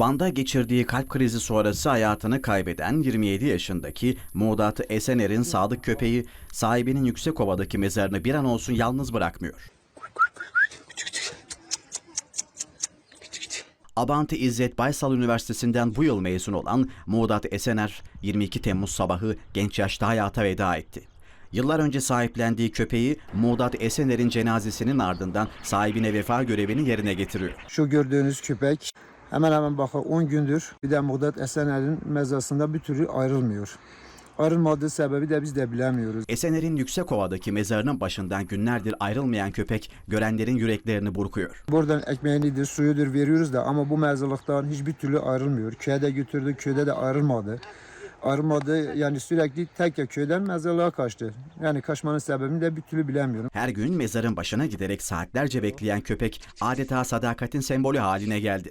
Van'da geçirdiği kalp krizi sonrası hayatını kaybeden 27 yaşındaki Muğdat Esener'in sadık köpeği sahibinin Yüksekova'daki mezarını bir an olsun yalnız bırakmıyor. Abantı İzzet Baysal Üniversitesi'nden bu yıl mezun olan Muğdat Esener 22 Temmuz sabahı genç yaşta hayata veda etti. Yıllar önce sahiplendiği köpeği Muğdat Esener'in cenazesinin ardından sahibine vefa görevini yerine getiriyor. Şu gördüğünüz köpek hemen hemen bakın 10 gündür bir de Muğdat Esener'in mezasında bir türlü ayrılmıyor. Ayrılmadığı sebebi de biz de bilemiyoruz. Esener'in Yüksekova'daki mezarının başından günlerdir ayrılmayan köpek görenlerin yüreklerini burkuyor. Buradan ekmeğinidir, suyudur veriyoruz da ama bu mezarlıktan hiçbir türlü ayrılmıyor. Köye de götürdük, köyde de ayrılmadı. Ayrılmadı yani sürekli tek köyden mezarlığa kaçtı. Yani kaçmanın sebebini de bir türlü bilemiyorum. Her gün mezarın başına giderek saatlerce bekleyen köpek adeta sadakatin sembolü haline geldi.